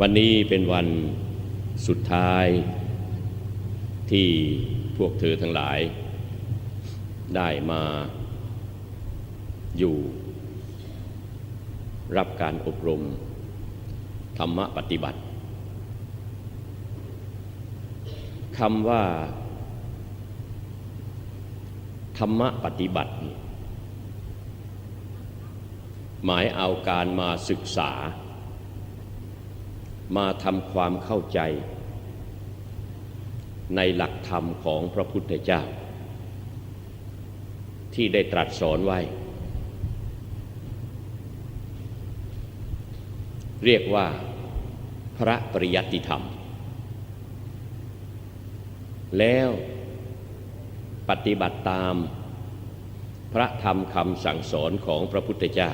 วันนี้เป็นวันสุดท้ายที่พวกเธอทั้งหลาย ได้มาอยู่ รับการอบรม ธรรมปฏิบัติคำว่า ธรรมปฏิบัติ หมายเอาการมาศึกษา มาทำความเข้าใจ ในหลักธรรมของพระพุทธเจ้า ที่ได้ตรัสสอนไว้ เรียกว่าพระปริยัติธรรม แล้วปฏิบัติตามพระธรรมคำสั่งสอนของพระพุทธเจ้า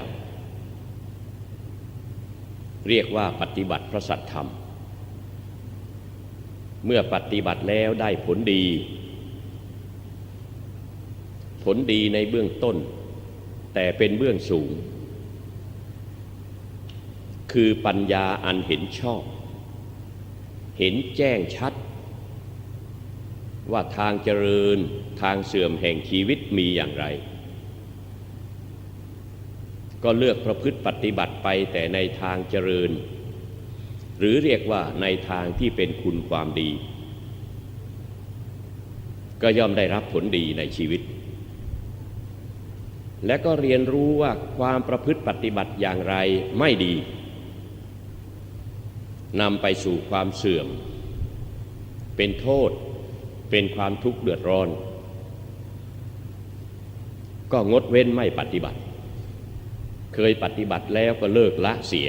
เรียกว่าปฏิบัติพระสัทธรรม เมื่อปฏิบัติแล้วได้ผลดี ผลดีในเบื้องต้น แต่เป็นเบื้องสูง คือปัญญาอันเห็นชอบ เห็นแจ้งชัด ว่าทางเจริญทางเสื่อมแห่งชีวิตมีอย่างไร ก็เลือกประพฤติปฏิบัติไปแต่ในทางเจริญ หรือเรียกว่าในทางที่เป็นคุณความดี ก็ย่อมได้รับผลดีในชีวิต และก็เรียนรู้ว่าความประพฤติปฏิบัติอย่างไรไม่ดีนำไปสู่ความเสื่อม เป็นโทษ เป็นความทุกข์เดือดร้อน ก็งดเว้นไม่ปฏิบัติ เคยปฏิบัติแล้วก็เลิกละเสีย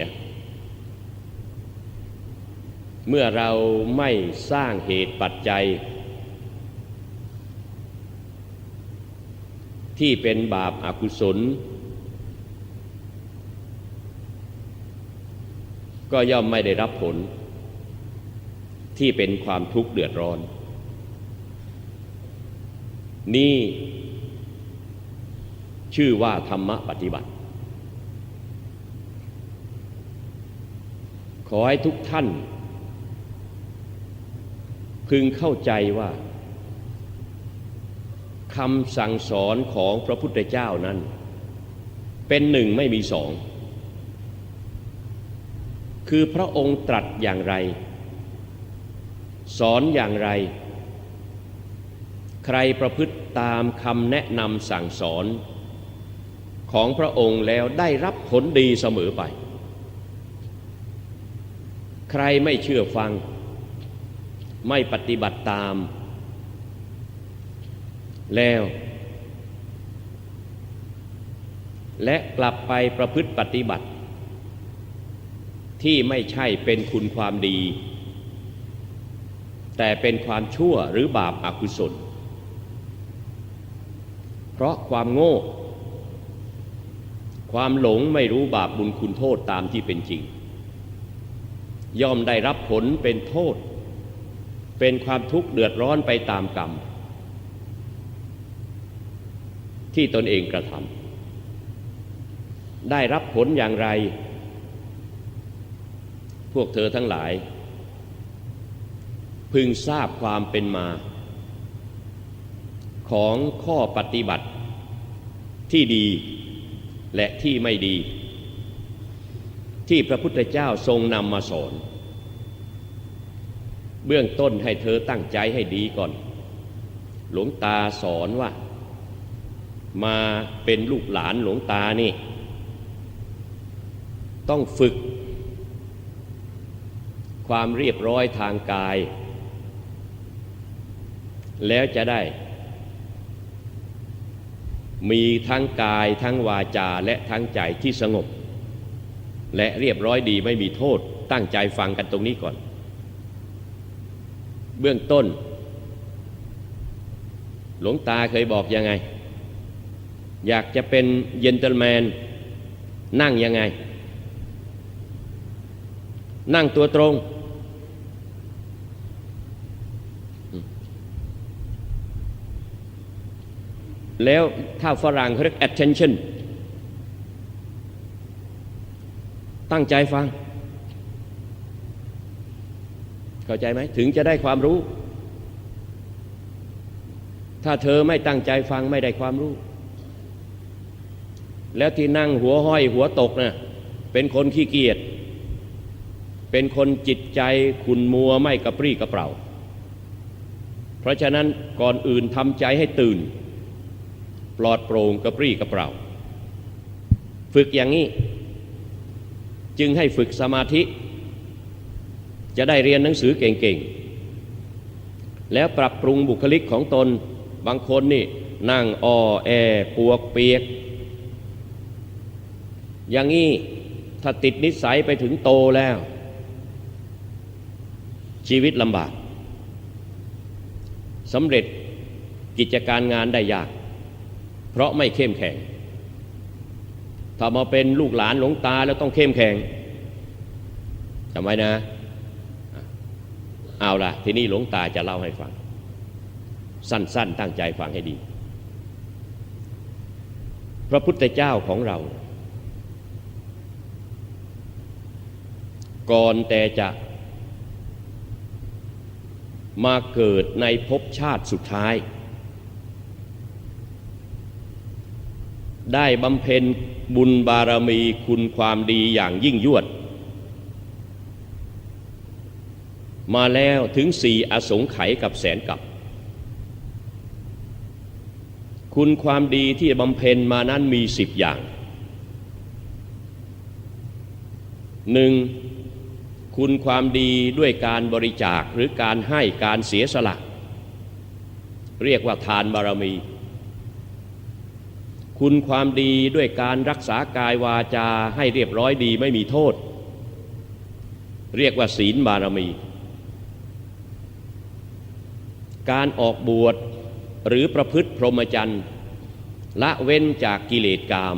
เมื่อเราไม่สร้างเหตุปัจจัย ที่เป็นบาปอากุศล ก็ย่อมไม่ได้รับผล ที่เป็นความทุกข์เดือดร้อน นี่ชื่อว่าธรรมะปฏิบัติ ขอให้ทุกท่าน พึงเข้าใจว่าคำสั่งสอนของพระพุทธเจ้านั้น เป็นหนึ่งไม่มีสอง คือพระองค์ตรัสอย่างไร สอนอย่างไร ใครประพฤติตามคำแนะนำสั่งสอนของพระองค์แล้วได้รับผลดีเสมอไป ใครไม่เชื่อฟัง ไม่ปฏิบัติตาม แล้ว และกลับไปประพฤติปฏิบัติ ที่ไม่ใช่เป็นคุณความดี แต่เป็นความชั่วหรือบาปอากุศล เพราะความโง่ ความหลงไม่รู้บาปบุญคุณโทษตามที่เป็นจริง ย่อมได้รับผลเป็นโทษ เป็นความทุกข์เดือดร้อนไปตามกรรม ที่ตนเองกระทำได้รับผลอย่างไร พวกเธอทั้งหลาย พึงทราบความเป็นมา ของข้อปฏิบัติที่ดีและที่ไม่ดี ที่พระพุทธเจ้าทรงนำมาสอน เบื้องต้นให้เธอตั้งใจให้ดีก่อน หลวงตาสอนว่า มาเป็นลูกหลานหลวงตานี่ ต้องฝึก ความเรียบร้อยทางกาย แล้วจะได้ มีทั้งกายทั้งวาจาและทั้งใจที่สงบ และเรียบร้อยดีไม่มีโทษตั้งใจฟังกันตรงนี้ก่อน เบื้องต้น หลวงตาเคยบอกยังไง อยากจะเป็นเยนเตอร์แมน นั่งยังไง นั่งตัวตรง แล้วถ้าฝรั่งเขาเรียก attention ตั้งใจฟัง เข้าใจไหมถึงจะได้ความรู้ ถ้าเธอไม่ตั้งใจฟังไม่ได้ความรู้ แล้วที่นั่งหัวห้อยหัวตกนะ่ะเป็นคนขี้เกียจเป็นคนจิตใจขุนมัวไม่กระปรี้กระเปร่า เพราะฉะนั้นก่อนอื่นทำใจให้ตื่น ปลอดโปร่งกระปรี้กระเปร่า ฝึกอย่างนี้ จึงให้ฝึกสมาธิ จะได้เรียนหนังสือเก่งๆ แล้วปรับปรุงบุคลิกของตน บางคนนี่นั่งอ้อแอปวกเปียก อย่างนี้ถ้าติดนิสัยไปถึงโตแล้ว ชีวิตลำบากสำเร็จกิจการงานได้ยาก เพราะไม่เข้มแข็ง ถ้ามาเป็นลูกหลานหลวงตาแล้วต้องเข้มแข็งจำไว้นะ เอาล่ะ ทีนี้หลวงตาจะเล่าให้ฟัง สั้น ๆ ตั้งใจฟังให้ดี พระพุทธเจ้าของเรา ก่อนแต่จะมาเกิดในภพชาติสุดท้าย ได้บำเพ็ญบุญบารมีคุณความดีอย่างยิ่งยวด มาแล้วถึงสี่อสงไขยกับแสนกับ คุณความดีที่บำเพ็ญมานั้นมีสิบอย่างหนึ่งคุณความดีด้วยการบริจาคหรือการให้การเสียสละ เรียกว่าทานบารมี คุณความดีด้วยการรักษากายวาจาให้เรียบร้อยดีไม่มีโทษ เรียกว่าศีลบารมี การออกบวชหรือประพฤติพรหมจรรย์ละเว้นจากกิเลสกาม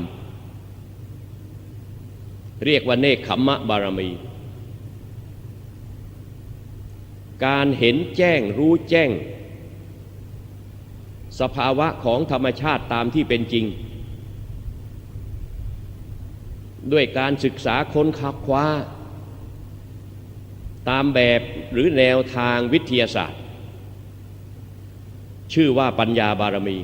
เรียกว่าเนคขมมะบารมี การเห็นแจ้งรู้แจ้ง สภาวะของธรรมชาติตามที่เป็นจริง ด้วยการศึกษาค้นคับคว้า ตามแบบหรือแนวทางวิทยาศาสตร์ ชื่อว่าปัญญาบารมี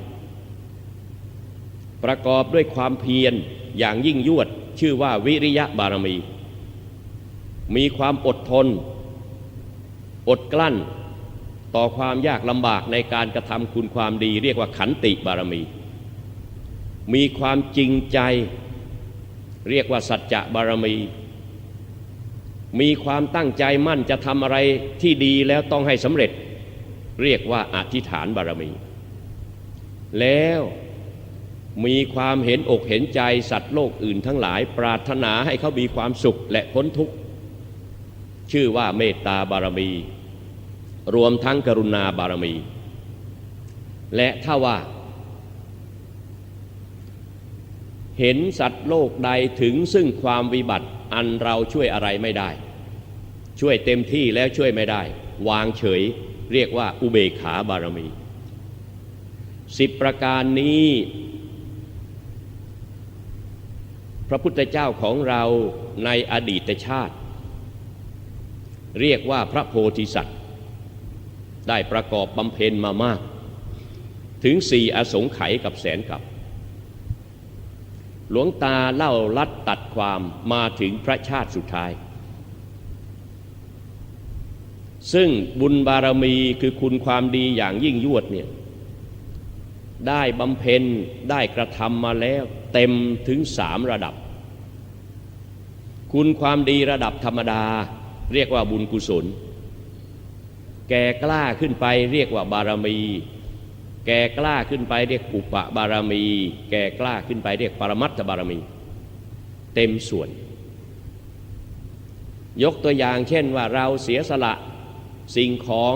ประกอบด้วยความเพียรอย่างยิ่งยวด ชื่อว่าวิริยะบารมี มีความอดทน อดกลั้นต่อความยากลำบากในการกระทำคุณความดี เรียกว่าขันติบารมี มีความจริงใจ เรียกว่าสัจจะบารมี มีความตั้งใจมั่นจะทำอะไรที่ดีแล้วต้องให้สำเร็จ เรียกว่าอธิษฐานบารมี แล้วมีความเห็นอกเห็นใจสัตว์โลกอื่นทั้งหลาย ปรารถนาให้เขามีความสุขและพ้นทุกข์ ชื่อว่าเมตตาบารมี รวมทั้งกรุณาบารมี และถ้าว่า เห็นสัตว์โลกใดถึงซึ่งความวิบัติอันเราช่วยอะไรไม่ได้ ช่วยเต็มที่แล้วช่วยไม่ได้ วางเฉยเรียกว่าอุเบกขาบารมีสิบประการนี้ พระพุทธเจ้าของเราในอดีตชาติ เรียกว่าพระโพธิสัตว์ ได้ประกอบบำเพ็ญมามาก ถึงสี่อสงไขยกับแสนกับ หลวงตาเล่าลัดตัดความมาถึงพระชาติสุดท้าย ซึ่งบุญบารมีคือคุณความดีอย่างยิ่งยวดเนี่ยได้บำเพ็ญได้กระทำมาแล้วเต็มถึงสามระดับ คุณความดีระดับธรรมดา เรียกว่าบุญกุศล แก่กล้าขึ้นไปเรียกว่าบารมี แก่กล้าขึ้นไปเรียกอุปบารมี แก่กล้าขึ้นไปเรียกปรมัตถบารมี เต็มส่วน ยกตัวอย่างเช่นว่าเราเสียสละสิ่งของ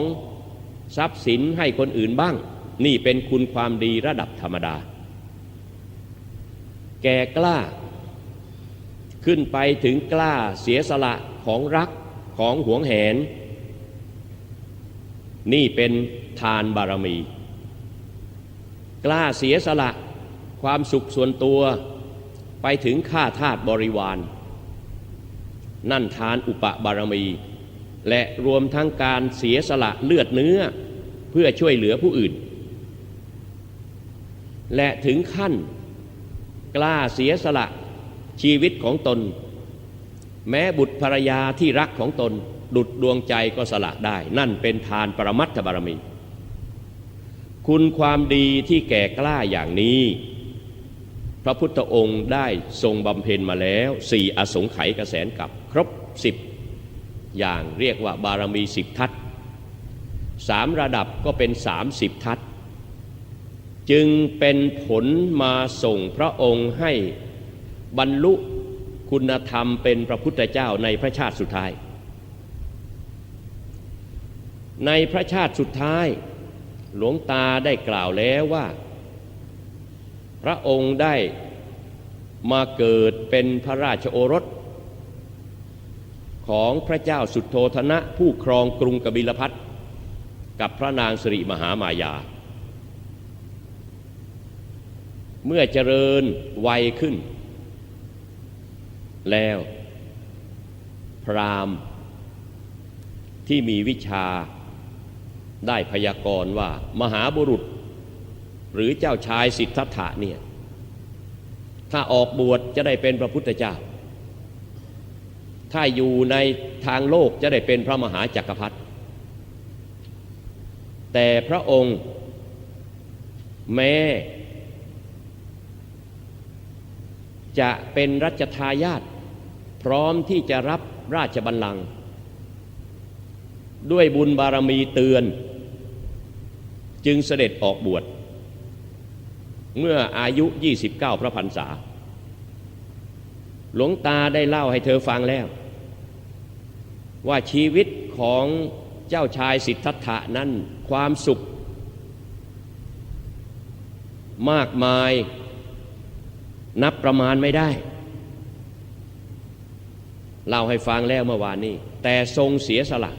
ทรัพย์สินให้คนอื่นบ้าง นี่เป็นคุณความดีระดับธรรมดา แก่กล้า ขึ้นไปถึงกล้าเสียสละของรักของหวงแหน นี่เป็นทานบารมี กล้าเสียสละความสุขส่วนตัวไปถึงข้าทาสบริวาร นั่นทานอุปบารมี และรวมทั้งการเสียสละเลือดเนื้อเพื่อช่วยเหลือผู้อื่น และถึงขั้นกล้าเสียสละชีวิตของตน แม้บุตรภรรยาที่รักของตน ดุดดวงใจก็สละได้ นั่นเป็นทานปรมัตถบารมี คุณความดีที่แก่กล้าอย่างนี้ พระพุทธองค์ได้ทรงบำเพ็ญมาแล้วสี่อสงไขยกระแสนกับครบสิบอย่างเรียกว่าบารมีสิบทัศสามระดับก็เป็นสามสิบทัศจึงเป็นผลมาส่งพระองค์ให้บรรลุคุณธรรมเป็นพระพุทธเจ้าในพระชาติสุดท้าย ในพระชาติสุดท้าย หลวงตาได้กล่าวแล้วว่า พระองค์ได้มาเกิดเป็นพระราชโอรส ของพระเจ้าสุดโทธนะ ผู้ครองกรุงกบิลพัทกับพระนางสิริมหามายา เมื่อเจริญวัยขึ้น แล้ว พรามที่มีวิชา ได้พยากรณ์ว่ามหาบุรุษ หรือเจ้าชายสิทธัตถะเนี่ยถ้าออกบวชจะได้เป็นพระพุทธเจ้า ถ้าอยู่ในทางโลกจะได้เป็นพระมหาจักรพรรดิแต่พระองค์แม้จะเป็นรัชทายาทพร้อมที่จะรับราชบัลลังก์ด้วยบุญบารมีเตือน จึงเสด็จออกบวชเมื่ออายุ 29 พระพรรษา หลวงตาได้เล่าให้เธอฟังแล้ว ว่าชีวิตของเจ้าชายสิทธัตถะนั้นความสุข มากมายนับประมาณไม่ได้ เล่าให้ฟังแล้วเมื่อวานนี้ แต่ทรงเสียสละ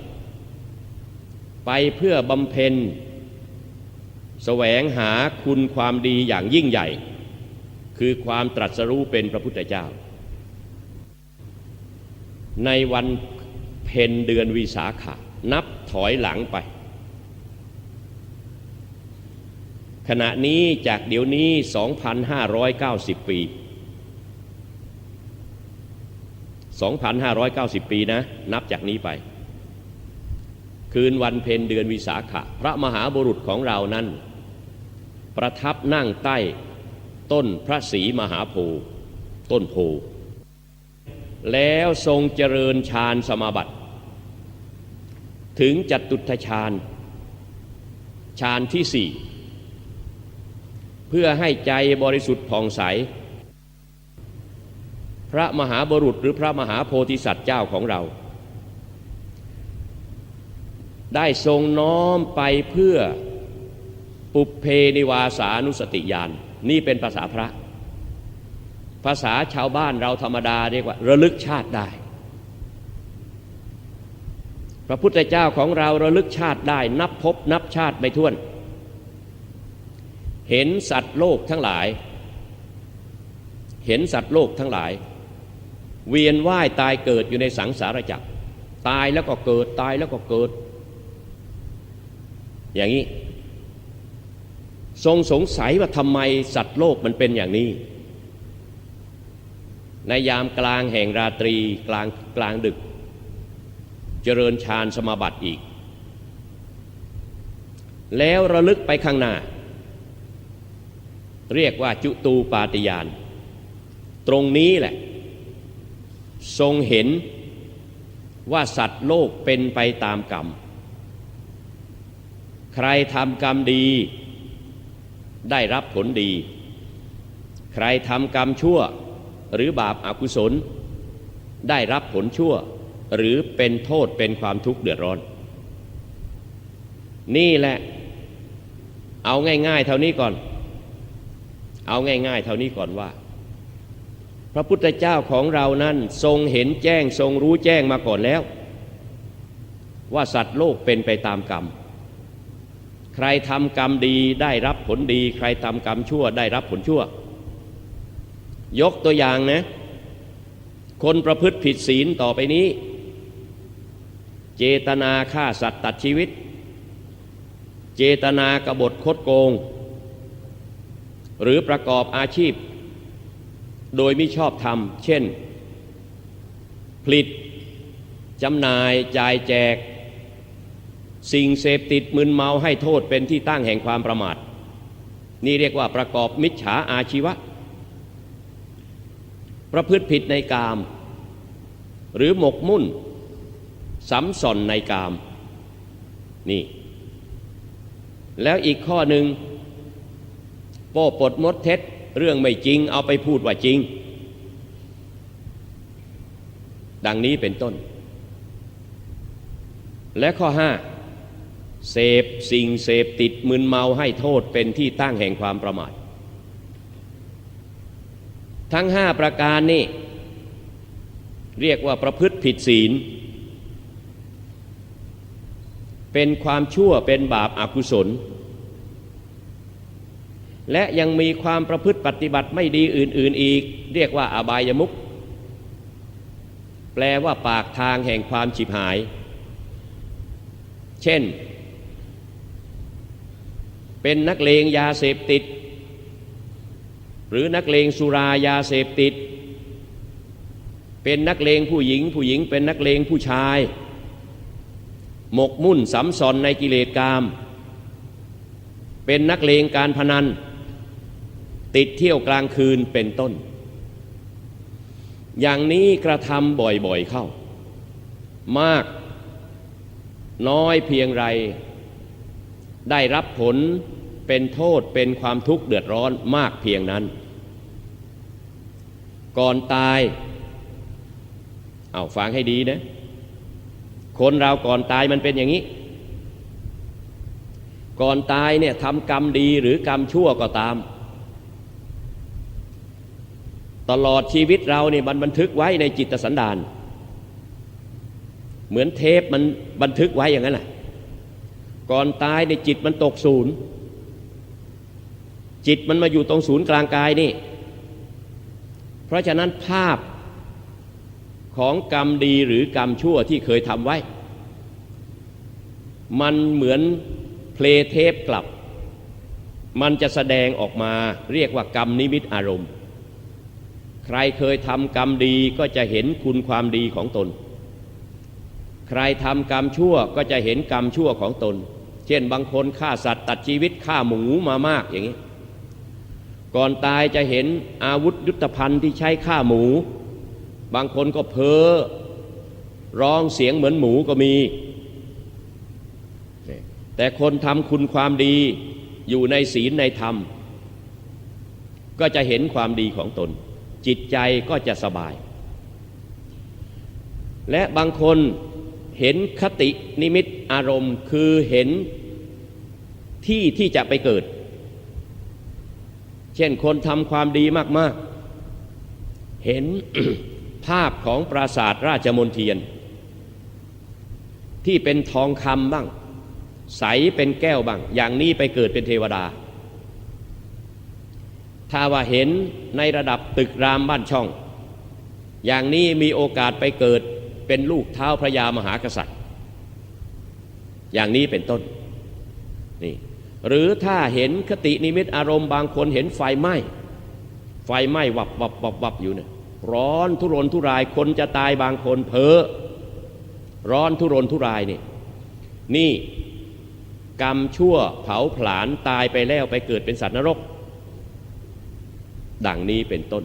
ไปเพื่อบำเพ็ญ แสวงหาคุณความดีอย่างยิ่งใหญ่ คือความตรัสรู้เป็นพระพุทธเจ้า ในวันเพ็ญเดือนวิสาขะนับถอยหลังไป ขณะนี้จากเดี๋ยวนี้ 2,590 ปี 2,590 ปีนะ นับจากนี้ไป คืนวันเพ็ญเดือนวิสาขะ พระมหาบุรุษของเรานั้น ประทับนั่งใต้ต้นพระศรีมหาโพธิ์ต้นโพธิ์แล้วทรงเจริญฌานสมาบัติ ถึงจัตุทฌานฌานที่สี่เพื่อให้ใจบริสุทธิ์ผ่องใส พระมหาบรุษหรือพระมหาโพธิสัตว์เจ้าของเรา ได้ทรงน้อมไปเพื่อ ปุเพนิวาสานุสติญาณนนี่เป็นภาษาพระ ภาษาชาวบ้านเราธรรมดาเรียกว่า ระลึกชาติได้ พระพุทธเจ้าของเราระลึกชาติได้ นับพบนับชาติไม่ถ้วน เห็นสัตว์โลกทั้งหลาย เห็นสัตว์โลกทั้งหลาย เวียนว่ายตายเกิดอยู่ในสังสารจักรตายแล้วก็เกิดตายแล้วก็เกิด อย่างนี้ ทรงสงสัยว่าทำไมสัตว์โลกมันเป็นอย่างนี้ ในยามกลางแห่งราตรีกลางกลางดึก เจริญฌานสมาบัติอีก แล้วระลึกไปข้างหน้า เรียกว่าจุตูปาติยาน ตรงนี้แหละ ทรงเห็นว่าสัตว์โลกเป็นไปตามกรรม ใครทำกรรมดี ได้รับผลดี ใครทำกรรมชั่วหรือบาปอากุศล ได้รับผลชั่ว หรือเป็นโทษเป็นความทุกข์เดือดร้อน นี่แหละ เอาง่าย ๆ เท่านี้ก่อน เอาง่าย ๆ เท่านี้ก่อนว่า พระพุทธเจ้าของเรานั้นทรงเห็นแจ้งทรงรู้แจ้งมาก่อนแล้ว ว่าสัตว์โลกเป็นไปตามกรรม ใครทำกรรมดีได้รับผลดี ใครทำกรรมชั่วได้รับผลชั่ว ยกตัวอย่างนะ คนประพฤติผิดศีลต่อไปนี้ เจตนาฆ่าสัตว์ตัดชีวิต เจตนากบฏคดโกง หรือประกอบอาชีพ โดยไมิชอบธรรม เช่น ผลิตจำหน่ายจ่ายแจก สิ่งเสพติดมึนเมาให้โทษเป็นที่ตั้งแห่งความประมาท นี่เรียกว่าประกอบมิจฉาอาชีวะ ประพฤติผิดในกาม หรือหมกมุ่นสำส่อนในกาม นี่ แล้วอีกข้อหนึ่งโป้ปดมดเท็จเรื่องไม่จริงเอาไปพูดว่าจริง ดังนี้เป็นต้น และข้อห้า เสพสิ่งเสพติดมึนเมาให้โทษเป็นที่ตั้งแห่งความประมาท ทั้งห้าประการนี้เรียกว่าประพฤติผิดศีล เป็นความชั่วเป็นบาปอากุศล และยังมีความประพฤติปฏิบัติไม่ดีอื่น ๆอีก เรียกว่าอบายมุขแปลว่าปากทางแห่งความฉิบหาย เช่น เป็นนักเลงยาเสพติด หรือนักเลงสุรายาเสพติด เป็นนักเลงผู้หญิง ผู้หญิงเป็นนักเลงผู้ชาย หมกมุ่นสำสอนในกิเลสกาม เป็นนักเลงการพนัน ติดเที่ยวกลางคืนเป็นต้น อย่างนี้กระทำบ่อยๆเข้า มากน้อยเพียงไร ได้รับผลเป็นโทษเป็นความทุกข์เดือดร้อนมากเพียงนั้น ก่อนตายเอาฟังให้ดีนะคนเราก่อนตายมันเป็นอย่างนี้ ก่อนตายเนี่ยทำกรรมดีหรือกรรมชั่วก็ตาม ตลอดชีวิตเราเนี่ยมันบันทึกไว้ในจิตสันดาน เหมือนเทปมันบันทึกไว้อย่างนั้นแหละ ก่อนตายในจิตมันตกศูนย์ จิตมันมาอยู่ตรงศูนย์กลางกายนี่ เพราะฉะนั้นภาพของกรรมดีหรือกรรมชั่วที่เคยทำไว้ มันเหมือนเพลเทปกลับ มันจะแสดงออกมาเรียกว่ากรรมนิมิตอารมณ์ ใครเคยทำกรรมดีก็จะเห็นคุณความดีของตน ใครทำกรรมชั่วก็จะเห็นกรรมชั่วของตน เช่นบางคนฆ่าสัตว์ตัดชีวิตฆ่าหมูมามากอย่างนี้ ก่อนตายจะเห็นอาวุธยุทธภัณฑ์ที่ใช้ฆ่าหมู บางคนก็เพ้อร้องเสียงเหมือนหมูก็มี แต่คนทำคุณความดีอยู่ในศีลในธรรม ก็จะเห็นความดีของตน จิตใจก็จะสบาย และบางคน เห็นคตินิมิตอารมณ์คือเห็นที่ที่จะไปเกิด เช่นคนทำความดีมาก ๆ เห็นภาพของปราสาทราชมนเทียน ที่เป็นทองคำบ้าง ใสเป็นแก้วบ้าง อย่างนี้ไปเกิดเป็นเทวดา ถ้าว่าเห็นในระดับตึกรามบ้านช่อง อย่างนี้มีโอกาสไปเกิด เป็นลูกเท้าพระยามหากษัตริย์ อย่างนี้เป็นต้นนี่หรือถ้าเห็นคตินิมิตอารมณ์บางคนเห็นไฟไหม้ไฟไหม้วับวับวับวับอยู่เนี่ยร้อนทุรนทุรายคนจะตายบางคนเพ้อร้อนทุรนทุรายนี่นี่กรรมชั่วเผาผลาญตายไปแล้วไปเกิดเป็นสัตว์นรก ดังนี้เป็นต้น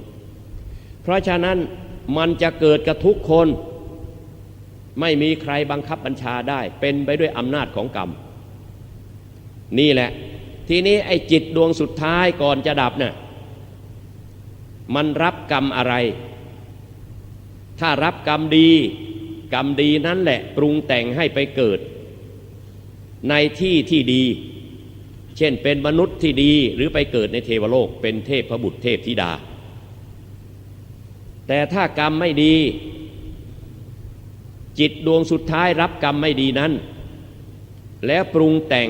เพราะฉะนั้นมันจะเกิดกับทุกคน ไม่มีใครบังคับบัญชาได้ เป็นไปด้วยอำนาจของกรรม นี่แหละ ทีนี้ไอ้จิตดวงสุดท้ายก่อนจะดับเนี่ยมันรับกรรมอะไร ถ้ารับกรรมดี กรรมดีนั้นแหละ ปรุงแต่งให้ไปเกิด ในที่ที่ดี เช่นเป็นมนุษย์ที่ดีหรือไปเกิดในเทวโลก เป็นเทพพบุตรเทพธิดา แต่ถ้ากรรมไม่ดี จิตดวงสุดท้ายรับกรรมไม่ดีนั้น แล้วปรุงแต่ง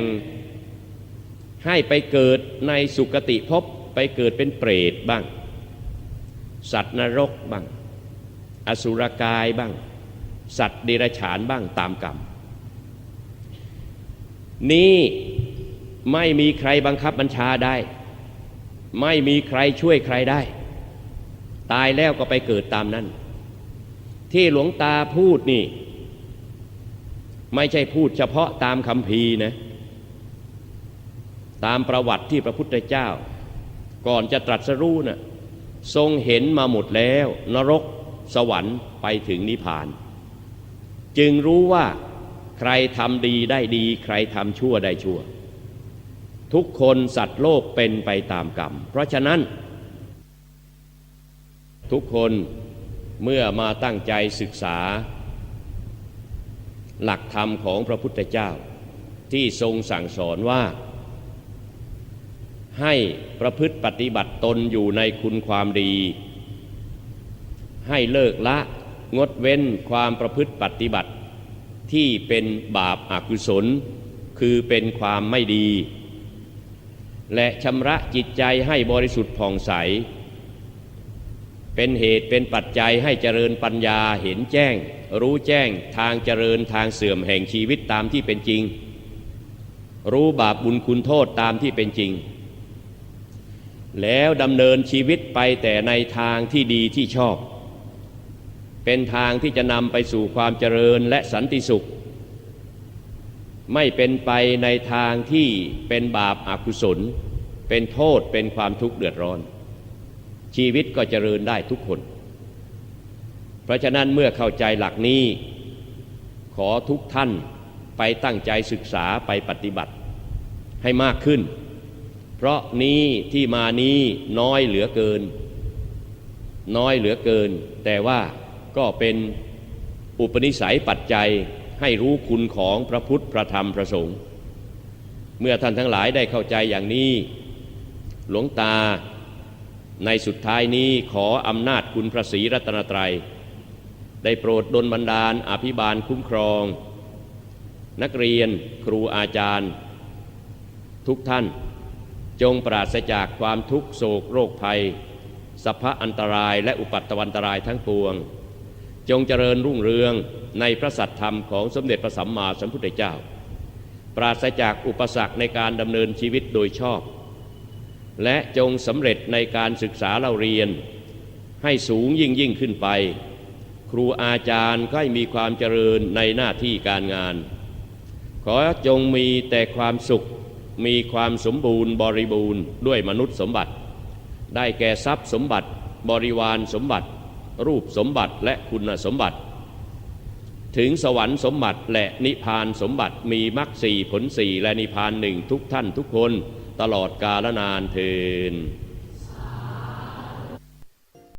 ให้ไปเกิดในสุคติภพไปเกิดเป็นเปรตบ้าง สัตว์นรกบ้าง อสุรกายบ้าง สัตว์เดรัจฉานบ้างตามกรรม นี้ไม่มีใครบังคับบัญชาได้ ไม่มีใครช่วยใครได้ ตายแล้วก็ไปเกิดตามนั้น ที่หลวงตาพูดนี่ ไม่ใช่พูดเฉพาะตามคำพีนะ ตามประวัติที่พระพุทธเจ้า ก่อนจะตรัสรู้นะ่ะทรงเห็นมาหมดแล้ว นรกสวรรค์ไปถึงนิพพาน จึงรู้ว่าใครทำดีได้ดี ใครทำชั่วได้ชั่ว ทุกคนสัตว์โลกเป็นไปตามกรรม เพราะฉะนั้น ทุกคน เมื่อมาตั้งใจศึกษา หลักธรรมของพระพุทธเจ้า ที่ทรงสั่งสอนว่า ให้ประพฤติปฏิบัติตนอยู่ในคุณความดี ให้เลิกละงดเว้นความประพฤติปฏิบัติ ที่เป็นบาปอากุศล คือเป็นความไม่ดี และชำระจิตใจให้บริสุทธิ์ผ่องใส เป็นเหตุเป็นปัจจัยให้เจริญปัญญาเห็นแจ้ง รู้แจ้งทางเจริญทางเสื่อมแห่งชีวิตตามที่เป็นจริง รู้บาปบุญคุณโทษตามที่เป็นจริง แล้วดำเนินชีวิตไปแต่ในทางที่ดีที่ชอบ เป็นทางที่จะนำไปสู่ความเจริญและสันติสุข ไม่เป็นไปในทางที่เป็นบาปอากุศล เป็นโทษเป็นความทุกข์เดือดร้อน ชีวิตก็เจริญได้ทุกคน เพราะฉะนั้นเมื่อเข้าใจหลักนี้ ขอทุกท่านไปตั้งใจศึกษาไปปฏิบัติให้มากขึ้น เพราะนี้ที่มานี้น้อยเหลือเกิน น้อยเหลือเกิน แต่ว่าก็เป็นอุปนิสัยปัจจัยให้รู้คุณของพระพุทธพระธรรมพระสงฆ์เมื่อท่านทั้งหลายได้เข้าใจอย่างนี้ หลวงตา ในสุดท้ายนี้ขออำนาจคุณพระศรีรัตนตรัย ได้โปรดดลบันดาลอภิบาลคุ้มครอง นักเรียนครูอาจารย์ ทุกท่าน จงปราศจากความทุกโศกโรคภัยสัพพะอันตรายและอุปัตตวันตรายทั้งปวง จงเจริญรุ่งเรืองในพระสัทธรรมของสมเด็จพระสัมมาสัมพุทธเจ้า ปราศจากอุปสรรคในการดำเนินชีวิตโดยชอบ และจงสำเร็จในการศึกษาเราเรียน ให้สูงยิ่งยิ่งขึ้นไป ครูอาจารย์ก็ให้มีความเจริญในหน้าที่การงาน ขอจงมีแต่ความสุข มีความสมบูรณ์บริบูรณ์ด้วยมนุษย์สมบัติ ได้แก่ทรัพย์สมบัติ บริวารสมบัติ รูปสมบัติและคุณสมบัติ ถึงสวรรค์สมบัติและนิพพานสมบัติมีมรรคสี่ผลสี่และนิพพานหนึ่งทุกท่านทุกคน ตลอดกาลนานเทิน